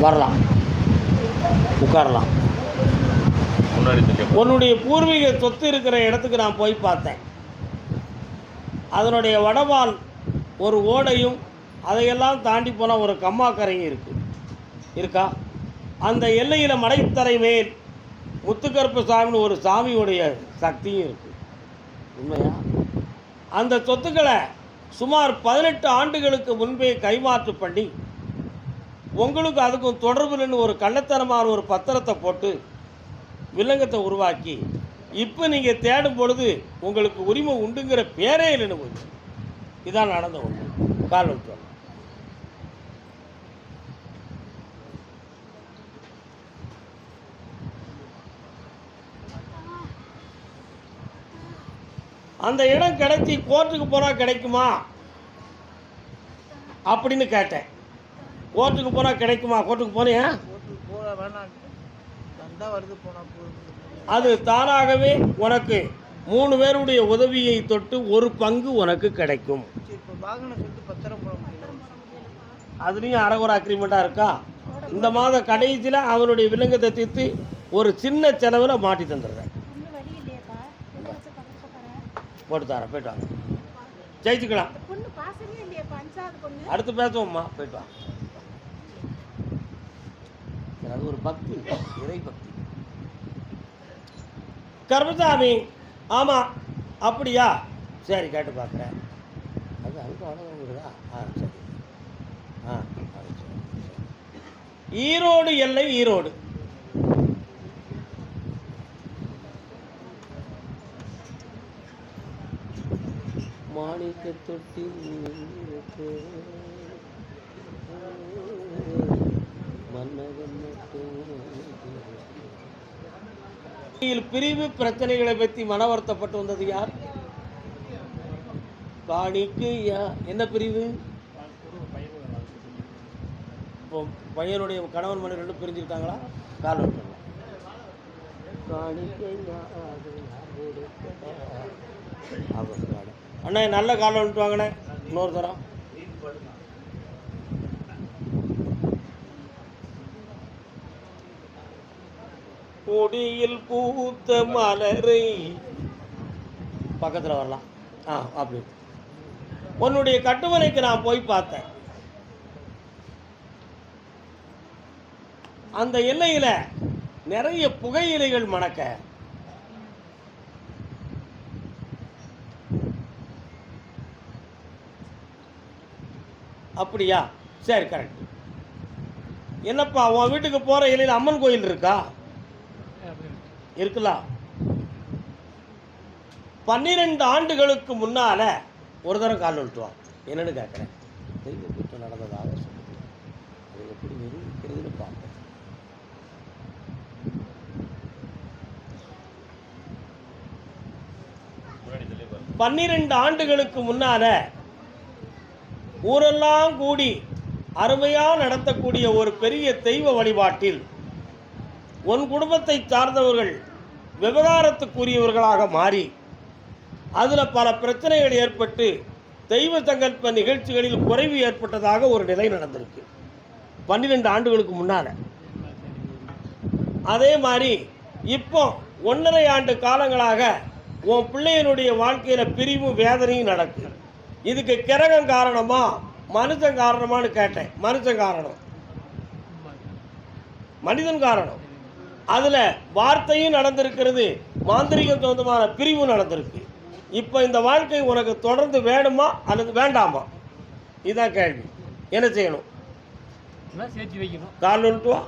வரலாம். உட்காரலாம். உன்னுடைய பூர்வீக சொத்து இருக்கிற இடத்துக்கு நான் போய் பார்த்தேன். அதனுடைய வடவால் ஒரு ஓடையும் அதையெல்லாம் தாண்டி போனால் ஒரு கம்மாக்கரையும் இருக்கு. இருக்கா? அந்த எல்லையில் மடைத்தரை மேல் முத்துக்கருப்பு சாமின்னு ஒரு சாமியுடைய சக்தியும் இருக்கு. உண்மையா? அந்த சொத்துக்களை சுமார் பதினெட்டு ஆண்டுகளுக்கு முன்பே கைமாற்று பண்ணி உங்களுக்கு அதுக்கும் தொடர்பு நின்று ஒரு கள்ளத்தனமான ஒரு பத்திரத்தை போட்டு வில்லங்கத்தை உருவாக்கி இப்போ நீங்கள் தேடும் பொழுது உங்களுக்கு உரிமை உண்டுங்கிற பேரே இல்லைன்னு போச்சு. இதான் நடந்த ஒன்று கால் விட்டு அந்த இடம் கிடைச்சி கோர்ட்டுக்கு போனால் கிடைக்குமா? அப்படின்னு கேட்டேன். கோர்ட்டுக்கு போனால் கிடைக்குமா? கோர்ட்டுக்கு போனியா? ஓட்டுக்கு போட வேணாம். வருது போனா போகுது அது தானாகவே உனக்கு மூணு பேருடைய உதவியை தொட்டு ஒரு பங்கு உனக்கு கிடைக்கும். அதுலேயும் அறகுறை அக்ரிமெண்ட்டாக இருக்கா? இந்த மாத கடைசியில் அவனுடைய விலங்கத்தை தீர்த்து ஒரு சின்ன செலவில் மாட்டி தந்துடுறேன். போட்டு தரேன் போயிட்டு வாங்க. ஜெயிச்சுக்கலாம். பொண்ணு பாசமே இல்லையாப்பா அஞ்சாவது பொண்ணு. அடுத்து பேசுவோம்மா போயிட்டு வா. சரி, அது ஒரு பக்தி இறை பக்தி. கர்மசாமி ஆமாம் அப்படியா? சரி கேட்டு பார்க்குறேன். அது அங்கே வளர்ந்துருதா ஆ சரி. ஆ. ஈரோடு எல்லை ஈரோடு. மாணிக்க தொட்டி பிரிவு பிரச்சனைகளை பற்றி மன வருத்தப்பட்டு வந்தது யார்? காணிக்கு என்ன பிரிவு? இப்போ பையனுடைய கணவன் மனைவி ரெண்டும் பிரிஞ்சுக்கிட்டாங்களா? கால் விட்டுருங்க அண்ணா அண்ணே நல்ல காலம் விட்டு வாங்கண்ணே இன்னொரு தரம். கொடியில் பூத்த மலரை. பக்கத்தில் வரலாம். ஆ அப்படி. உன்னுடைய கட்டுமனைக்கு நான் போய் பார்த்தேன். அந்த எல்லையில் நிறைய புகையிலைகள் மணக்க. அப்படியா? சரி கரெக்ட் என்னப்பா உன் வீட்டுக்கு போகிற இலையில் அம்மன் கோயில் இருக்கா? இருக்கலாம். பன்னிரெண்டு ஆண்டுகளுக்கு முன்னால ஒரு தரம் கால் விட்டுவான் என்னன்னு கேட்குறேன் தெய்வ குற்றம் நடந்ததாக சொல்லுது. அதை எப்படி நிரூபிக்கிறதுன்னு பார்ப்போம். பன்னிரெண்டு ஆண்டுகளுக்கு முன்னால ஊரெல்லாம் கூடி அருமையாக நடத்தக்கூடிய ஒரு பெரிய தெய்வ வழிபாட்டில் உன் குடும்பத்தை சார்ந்தவர்கள் விவகாரத்துக்குரியவர்களாக மாறி அதில் பல பிரச்சனைகள் ஏற்பட்டு தெய்வ சங்கல்ப நிகழ்ச்சிகளில் குறைவு ஏற்பட்டதாக ஒரு நிலை நடந்திருக்கு. பன்னிரெண்டு ஆண்டுகளுக்கு முன்னால். அதே மாதிரி இப்போ ஒன்றரை ஆண்டு காலங்களாக உன் பிள்ளையனுடைய வாழ்க்கையில் பிரிவும் வேதனையும் நடக்குது இதுக்கு கிரகம் காரணமா மனுஷன் காரணமான்னு கேட்டேன். மனுஷன் காரணம். மனிதன் காரணம். அதில் வார்த்தையும் நடந்திருக்கிறது மாந்திரிகம் சொந்தமான பிரிவும் நடந்திருக்கு. இப்போ இந்த வாழ்க்கை உனக்கு தொடர்ந்து வேணுமா அல்லது வேண்டாமா? இதுதான் கேள்வி. என்ன செய்யணும்? சேர்த்து வைக்கணும்? கால் வந்துட்டு வா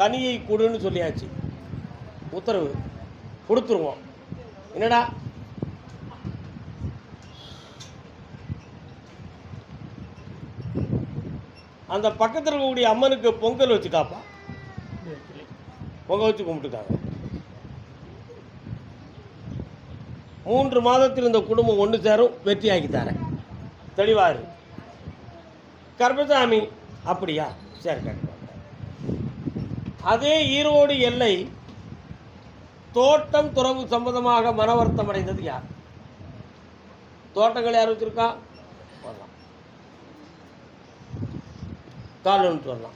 கனியை கொடுன்னு சொல்லியாச்சு. உத்தரவு கொடுத்துருவோம். என்னடா? அந்த பக்கத்தில் இருக்கக்கூடிய அம்மனுக்கு பொங்கல் வச்சு காப்பா? பொங்கல் வச்சு கும்பிட்டுக்காங்க மூன்று மாதத்தில் இந்த குடும்பம் ஒன்று சேரும் வெற்றியாக்கி தரேன். தெளிவாரு கர்பசாமி அப்படியா? சரி கண்டிப்பாக அதே ஈரோடு எல்லை தோட்டம் துறவு சம்பந்தமாக மனவர்த்தம் அடைந்தது யார்? தோட்டங்கள் யார் வச்சிருக்கா? வரலாம் கால் வந்துட்டு வரலாம்.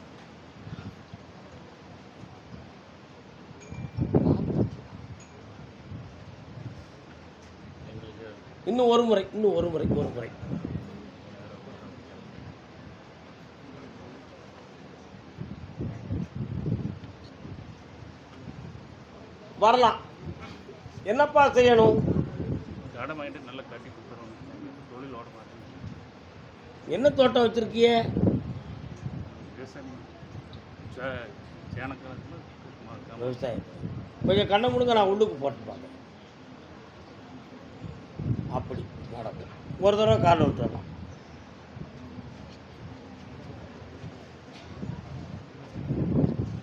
இன்னும் ஒரு முறை இன்னும் ஒரு முறை ஒரு முறை. வரலாம். என்னப்பா செய்யணும்? என்ன தோட்டம் வச்சிருக்கிய? விவசாயம் சேனக்கணக்கில் விவசாயம் கொஞ்சம் கண்ணை முடுங்க நான் உள்ளுக்கு போட்டு அப்படி நடக்கும் ஒரு தடவை கால் விட்டுறலாம்.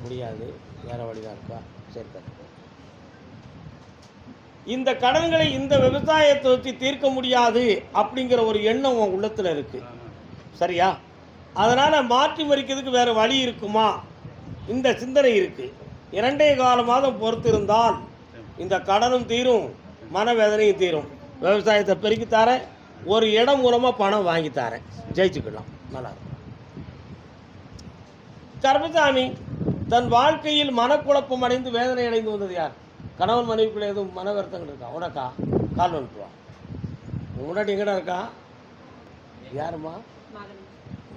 முடியாது. வேற வழிதான் இருக்கா? சரி தரேன். இந்த கடன்களை இந்த விவசாயத்தை வச்சு தீர்க்க முடியாது அப்படிங்கிற ஒரு எண்ணம் உன் உள்ளத்தில் இருக்கு. சரியா? அதனால் மாற்றி மறிக்கிறதுக்கு வேறு வழி இருக்குமா? இந்த சிந்தனை இருக்குது இரண்டே கால மாதம் பொறுத்திருந்தால் இந்த கடனும் தீரும் மனவேதனையும் தீரும். விவசாயத்தை பெருக்கி தரேன். ஒரு இடம் மூலமாக பணம் வாங்கி தரேன். ஜெயிச்சுக்கலாம். நல்லா இருக்கும். கர்மசாமி தன் வாழ்க்கையில் மனக்குழப்பம் அடைந்து வேதனை அடைந்து வந்தது யார்? கணவன் மனைவிக்குள்ள எதுவும் மன வருத்தங்கள் இருக்கா? உனக்கா? கால் வந்துட்டுவா முன்னாடி எங்கடா இருக்கா? யாரும்மா?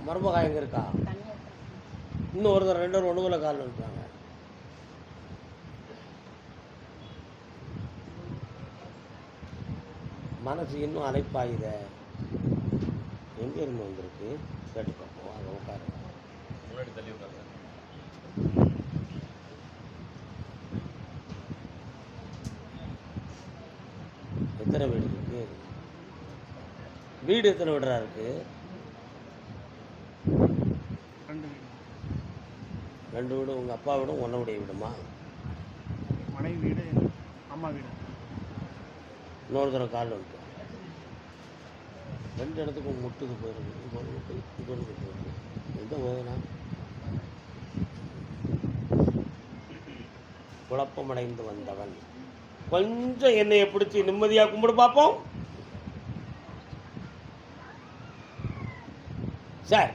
மருமகா எங்கே இருக்கா இன்னும் ஒருத்தர் ரெண்டு ஒன்றுக்குள்ள கால் வந்துட்டாங்க மனசு இன்னும் அலைப்பாயுதே எங்கே இருந்து வந்திருக்கு? கேட்டு பார்ப்போம். அங்கே உட்காருங்க. முன்னாடி தள்ளி உட்காருங்க. எத்தனை வீடு இருக்கு? வீடு எத்தனை வீடா இருக்கு ரெண்டு வீடு ரெண்டு வீடு உங்கள் அப்பா வீடும் உன்னுடைய வீடுமா? மனைவி வீடு அம்மா வீடு. இன்னொரு தடவை கால் வந்துட்டு. ரெண்டு இடத்துக்கும் முட்டுது போயிருக்கு. இது ஒரு முட்டு இது ஒரு முட்டு. எந்த வேதனை? குழப்பமடைந்து வந்தவன். கொஞ்சம் என்னைய பிடிச்சி நிம்மதியாக கும்பிடு பார்ப்போம் சார்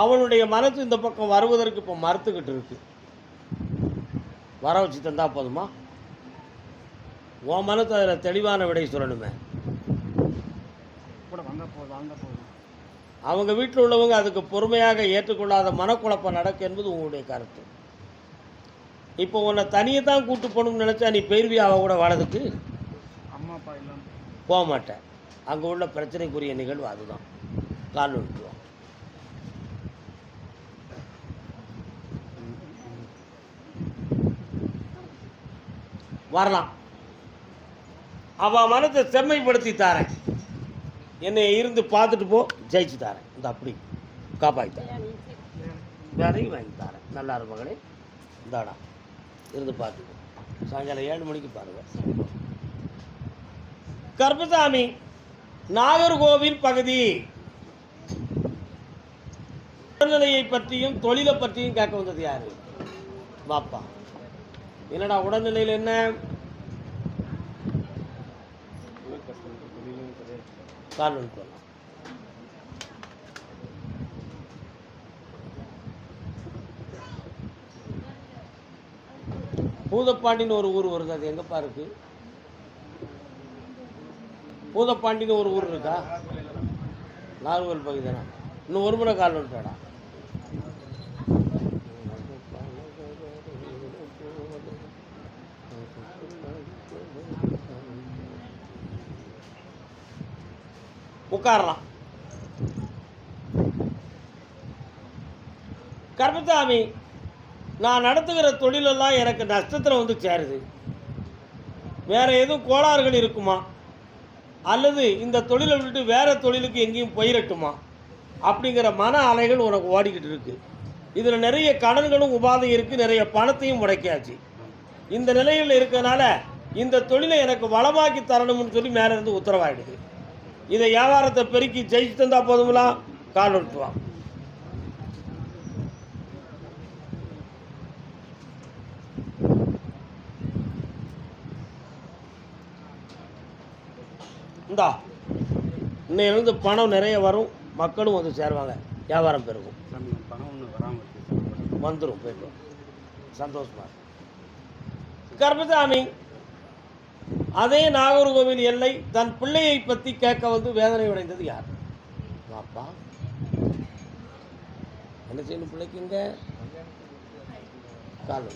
அவனுடைய மனசு இந்த பக்கம் வருவதற்கு இப்போ மறுத்துக்கிட்டு இருக்கு. வர வச்சு தந்தா போதுமா? உன் மனசு அதில் தெளிவான விடை சொல்லணுமே. அவங்க வீட்டில் உள்ளவங்க அதுக்கு பொறுமையாக ஏற்றுக்கொள்ளாத மனக்குழப்பம் நடக்கும் என்பது உங்களுடைய கருத்து. இப்போ உன்னை தனியே தான் கூட்டு போகணும்னு நினச்சா நீ போயிருவியா அவ கூட வாழறதுக்கு அம்மா அப்பா இல்லாமல் போக மாட்டேன். அங்கே உள்ள பிரச்சனைக்குரிய நிகழ்வு அதுதான். கால் விட்டுருவோம் வரலாம். அவ மனத்தை செம்மைப்படுத்தி தாரேன். என்னை இருந்து பார்த்துட்டு போ ஜெயிச்சு தாரேன். இந்த அப்படி காப்பாற்றி தரேன். வேறையும் வாங்கி தரேன். நல்லா இருப்பாங்களே இந்தாடா. இருந்து பார்த்துக்கோ. சாயங்காலம் ஏழு மணிக்கு பாருங்கள் கருப்பசாமி நாகர்கோவில் பகுதி. உடல்நிலையை பற்றியும் தொழிலை பற்றியும் கேட்க வந்தது யாரு? பாப்பா என்னடா உடல்நிலையில் என்ன? கால் பூதப்பாண்டின்னு ஒரு ஊர் வருது அது எங்கப்பா இருக்கு? பூதப்பாண்டின்னு ஒரு ஊர் இருக்கா? நாகர்கோவில் பகுதி தானே இன்னும் ஒரு முறை கால் வந்துட்டாடா? உட்காரலாம். கர்மசாமி நான் நடத்துகிற தொழிலெல்லாம் எனக்கு நஷ்டத்தில் வந்து சேருது. வேறு எதுவும் கோளாறுகள் இருக்குமா? அல்லது இந்த தொழிலை விட்டுட்டு வேறு தொழிலுக்கு எங்கேயும் போயிடட்டுமா அப்படிங்கிற மன அலைகள் உனக்கு ஓடிக்கிட்டு இருக்கு. இதில் நிறைய கடன்களும் உபாதை இருக்குது நிறைய பணத்தையும் முடக்கியாச்சு இந்த நிலையில் இருக்கிறதுனால இந்த தொழிலை எனக்கு வளமாக்கி தரணும்னு சொல்லி மேலே இருந்து உத்தரவாயிடுது. இதை வியாபாரத்தை பெருக்கி ஜெயிச்சு தந்தா போதுங்களா கால் விட்டுவான் இந்தா இன்னையிலிருந்து பணம் நிறைய வரும் மக்களும் வந்து சேருவாங்க வியாபாரம் பெருகும் பணம் ஒன்று வராமல் இருக்கு வந்துடும் போயிட்டு. சந்தோஷமா இரு. கர்மசாமி அதே நாகர்கோவில் எல்லை தன் பிள்ளையை பற்றி கேட்க வந்து வேதனை அடைந்தது யார்? அப்பா. என்ன செய்யணும் பிள்ளைக்குங்க கால்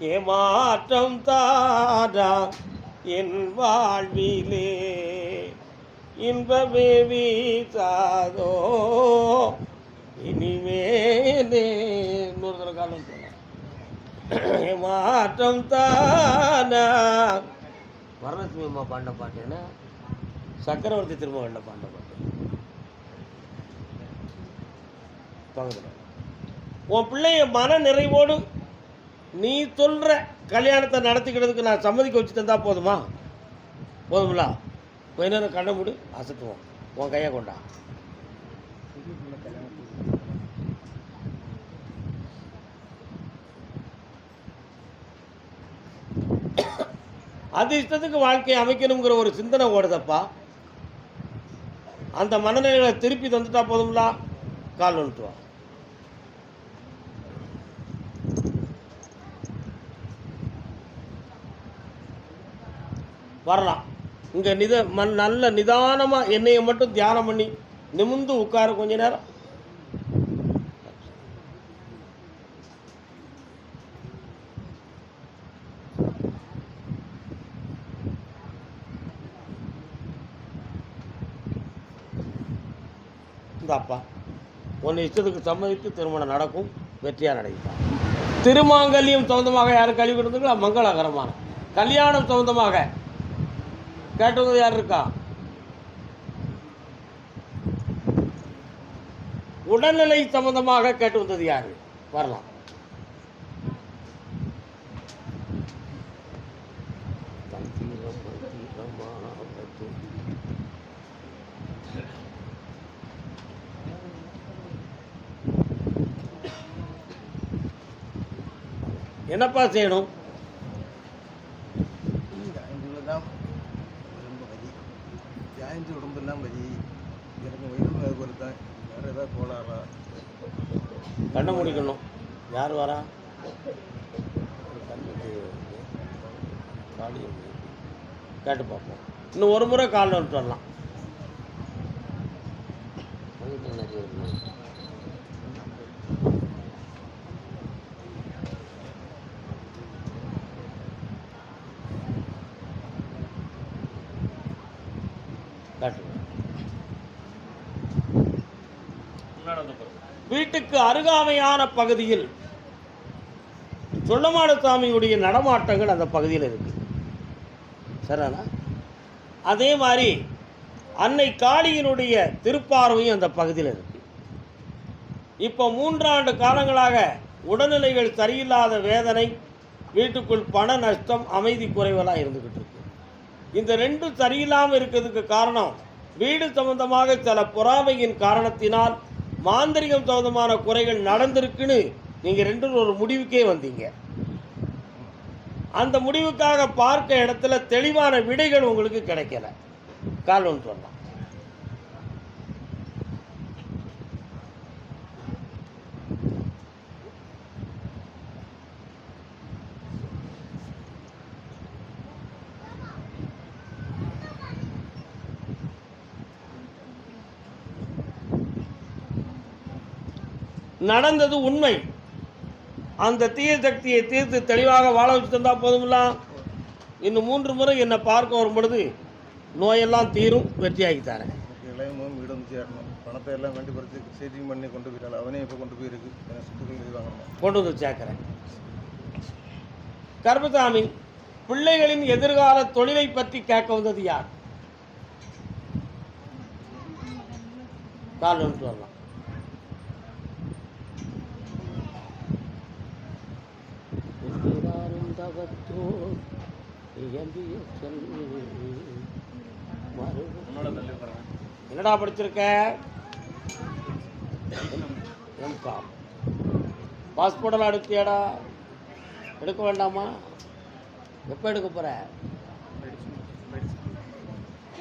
ஏமாற்றம் தாரா என் வாழ்விலே? இன்பமே வீசாதோ? இனிமேலே இன்னொரு தடவை காலம் சொன்னேன் ஏமாற்றம் தானா? வரலட்சுமி அம்மா பாண்ட பாட்டு என்ன? சக்கரவர்த்தி திருமகளில் பாண்ட பாட்டு? பக்கத்தில் உன் பிள்ளைய மன நிறைவோடு நீ சொல்கிற கல்யாணத்தை நடத்திக்கிறதுக்கு நான் சம்மதிக்க வச்சு தந்தா போதுமா? போதுங்களா கொஞ்ச நேரம் கண்ணை மூடு அசத்துவோம் உன் கையை கொண்டா. அது இஷ்டத்துக்கு வாழ்க்கையை அமைக்கணுங்கிற ஒரு சிந்தனை ஓடுதப்பா. அந்த மனநிலைகளை திருப்பி தந்துட்டா போதும்ல? கால் வந்துட்டுவா வரலாம். இங்கே நித மண் நல்ல நிதானமாக என்னையை மட்டும் தியானம் பண்ணி நிமிந்து உட்கார கொஞ்ச நேரம். இந்தாப்பா உன்னை இஷ்டத்துக்கு சம்மதித்து திருமணம் நடக்கும் வெற்றியாக நடக்கும் திருமாங்கல்யம் சொந்தமாக யாரும் கழிவு கொடுத்தீங்களா மங்களகரமான. கல்யாணம் சொந்தமாக கேட்டவங்க யார் இருக்கா? உடல்நிலை சம்பந்தமாக கேட்டு வந்தது யாரு? வரலாம். என்னப்பா செய்யணும்? ஜாயிண்ட்டுலாம் ரொம்ப வலி. ஜாயிண்ட் உடம்பெல்லாம் வலி. எனக்கு வயிறு வருதான் வேறு ஏதாவது கோளாறா? கண்ணை முடிக்கணும். யார் வரா? கண்ணுக்கு காலி. கேட்டு பார்ப்போம். இன்னும் ஒரு முறை காலில் வந்துட்டு வரலாம். நிறைய இருக்கு. காட்டு முன்னாடி வந்து பாருங்க வீட்டுக்கு அருகாமையான பகுதியில் சொல்லமாடு சாமியுடைய நடமாட்டங்கள் அந்த பகுதியில் இருக்கு. சரிண்ணா அதே மாதிரி அன்னை காளியினுடைய திருப்பார்வையும் அந்த பகுதியில் இருக்கு. இப்போ மூன்றாண்டு காலங்களாக உடல்நிலைகள் சரியில்லாத வேதனை வீட்டுக்குள் பண நஷ்டம் அமைதி குறைவெல்லாம் இருந்துக்கிட்டு இருக்கு. இந்த ரெண்டும் சரியில்லாமல் இருக்கிறதுக்கு காரணம் வீடு சம்பந்தமாக சில பொறாமையின் காரணத்தினால் மாந்திரிகம் சம்பந்தமான குறைகள் நடந்திருக்குன்னு நீங்கள் ரெண்டும் ஒரு முடிவுக்கே வந்தீங்க. அந்த முடிவுக்காக பார்க்க இடத்துல தெளிவான விடைகள் உங்களுக்கு கிடைக்கல. காரணம் சொன்னால் சொல்லலாம் நடந்தது உண்மை. அந்த தீய சக்தியை தீர்த்து தெளிவாக வாழ வச்சு தந்தா போதுங்களா இன்னும் மூன்று முறை என்னை பார்க்க வரும் பொழுது நோயெல்லாம் தீரும் வெற்றியாகி தரேன். இளையமும் வீடு வந்து சேரணும். பணத்தை எல்லாம் வேண்டி பறித்து சேட்டிங் பண்ணி கொண்டு போயிட்டாள் அவனே இப்போ கொண்டு போயிருக்கு. எனக்கு சுத்துக்கள் எழுதி வாங்கணும்? கொண்டு வந்து சேர்க்கிறேன். கர்மசாமி பிள்ளைகளின் எதிர்கால தொழிலை பற்றி கேட்க வந்தது யார்? கால் வரலாம். போல் இயம்பிய என்னடா படிச்சிருக்க எம்காம் பாஸ்போர்ட்டெல்லாம் எடுத்தியாடா எடுக்க வேண்டாமா? எப்போ எடுக்க போகிற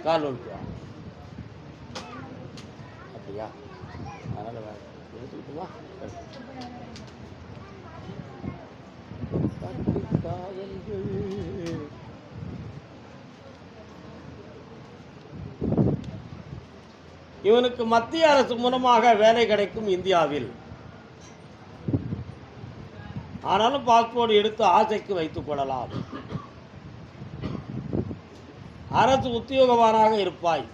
கால் ஒன்று அப்படியா? அதனால் எடுத்துக்கிட்டுமா இவனுக்கு மத்திய அரசு மூலமாக வேலை கிடைக்கும் இந்தியாவில். ஆனாலும் பாஸ்போர்ட் எடுத்து ஆசைக்கு வைத்துக் கொள்ளலாம். அரசு உத்தியோகவானாக இருப்பாய்.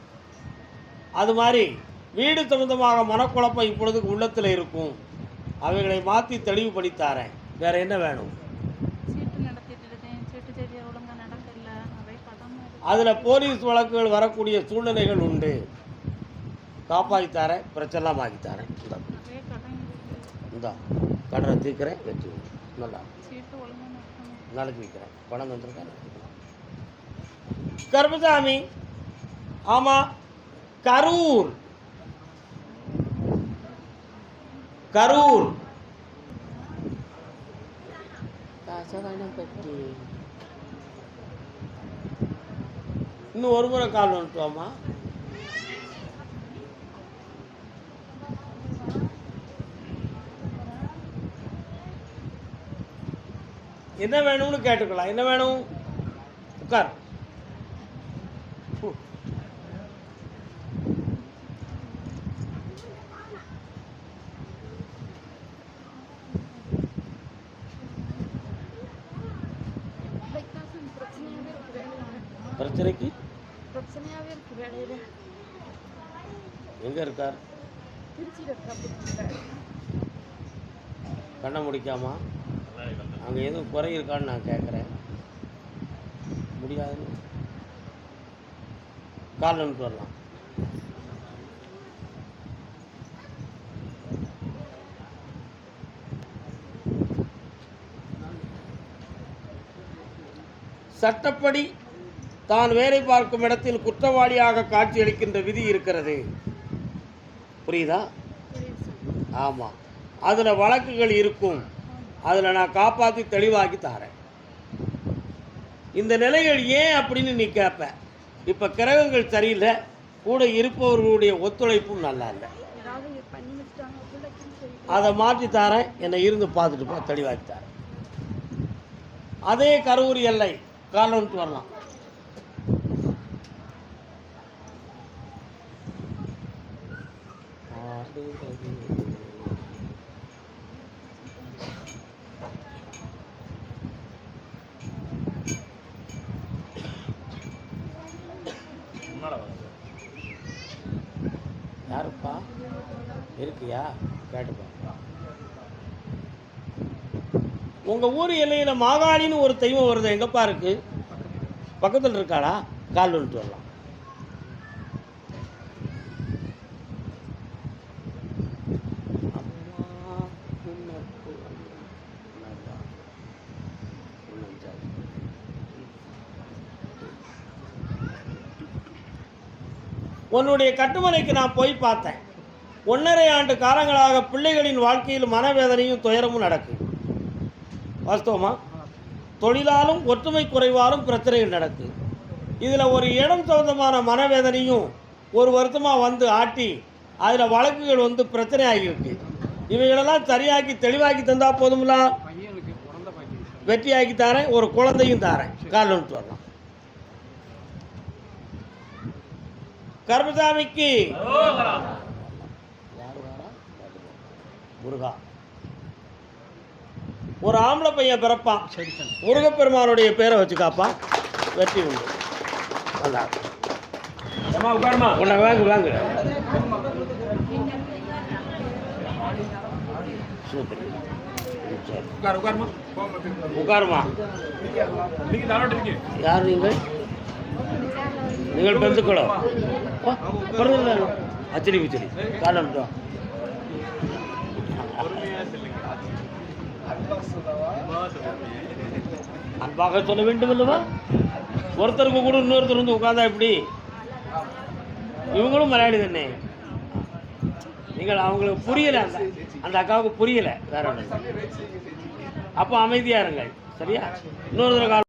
அது மாதிரி வீடு சம்பந்தமாக மனக்குழப்பம் இப்பொழுது உள்ளத்தில் இருக்கும். அவைகளை மாற்றி தெளிவுபடுத்தாரேன் வேற என்ன வேணும்? அதில் போலீஸ் வழக்குகள் வரக்கூடிய சூழ்நிலைகள் உண்டு. காப்பாற்றித்தாரேன் பிரச்சனைலாம் ஆக்கித்தாரேன் இந்த. நிறைய இந்தா. கடனை தீர்க்கிறேன் வச்சு நல்லா. நாளைக்கு விற்கிறேன். பணம் வந்திருக்கேன் கருமசாமி ஆமாம் கரூர். கரூர். பெட்டி இன்னும் ஒரு முறை கால் வந்துட்டுவாமா என்ன வேணும்னு கேட்டுக்கலாம். என்ன வேணும்? உட்கார். எங்கே இருக்கார்? கண்ணை முடிக்காமா? அங்கே எதுவும் குறை இருக்கான்னு நான் கேட்குறேன் முடியாதுன்னு கால் அனுப்பிட்டு வரலாம். சட்டப்படி தான் வேலை பார்க்கும் இடத்தில் குற்றவாளியாக காட்சியளிக்கின்ற விதி இருக்கிறது. புரியுதா? ஆமாம் அதில் வழக்குகள் இருக்கும். அதில் நான் காப்பாற்றி தெளிவாக்கி தாரேன். இந்த நிலைகள் ஏன் அப்படின்னு நீ கேட்ப இப்போ கிரகங்கள் சரியில்லை. கூட இருப்பவர்களுடைய ஒத்துழைப்பும் நல்லா இல்லை. அதை மாற்றி தாரேன். என்னை இருந்து பார்த்துட்டு போ தெளிவாக்கி தாரேன். அதே கரூர் எல்லை காலன்ட்டு வரலாம் முன்னால வாங்க யாருப்பா? இருக்கியா? கேட்டுப்பா. உங்கள் ஊர் எல்லையில் மாகாணின்னு ஒரு தெய்வம் வருது எங்கப்பா இருக்கு? பக்கத்தில் இருக்காளா? கால் வந்துட்டு வரலாம் அம்மா, உனக்கு நல்லதா, உனஞ்சாது. உன்னுடைய கட்டுமனைக்கு நான் போய் பார்த்தேன். ஒன்றரை ஆண்டு காலங்களாக பிள்ளைகளின் வாழ்க்கையில் மனவேதனையும் துயரமும் நடக்குது வாஸ்தவமா? தொழிலாலும் ஒற்றுமை குறைவாலும் பிரச்சனைகள் நடக்குது இதில் ஒரு இடம் சம்பந்தமான மனவேதனையும் ஒரு வருத்தமாக வந்து ஆட்டி அதில் வழக்குகள் வந்து பிரச்சனை ஆகியிருக்கு இவைகளெல்லாம் சரியாக்கி தெளிவாக்கி தந்தா போதும்ல? வெற்றியாக்கி தாரேன் ஒரு குழந்தையும் தாரேன். கால் வரலாம். கருமசாமிக்கு? முருகா. ஒரு ஆம்பளை பையன் பிறப்பான். முருகப்பெருமானுடைய பேரை வச்சுக்காப்பா வெற்றி உண்டு. வாங்க வாங்க. உட்காருமா யார் நீங்கள்? அச்சடி பிச்சடி காலம் பொறுமையா சொல்லுங்க அன்பாக சொல்ல வேண்டும் அல்லவா ஒருத்தருக்கு கூட இன்னொருத்தர் வந்து உட்காந்தா எப்படி இவங்களும் மலையாளி தானே நீங்கள் அவங்களுக்கு புரியலை அந்த அந்த அக்காவுக்கு புரியலை வேற ஒன்று அப்போ அமைதியாக இருங்கள் சரியா இன்னொரு தடவை கால்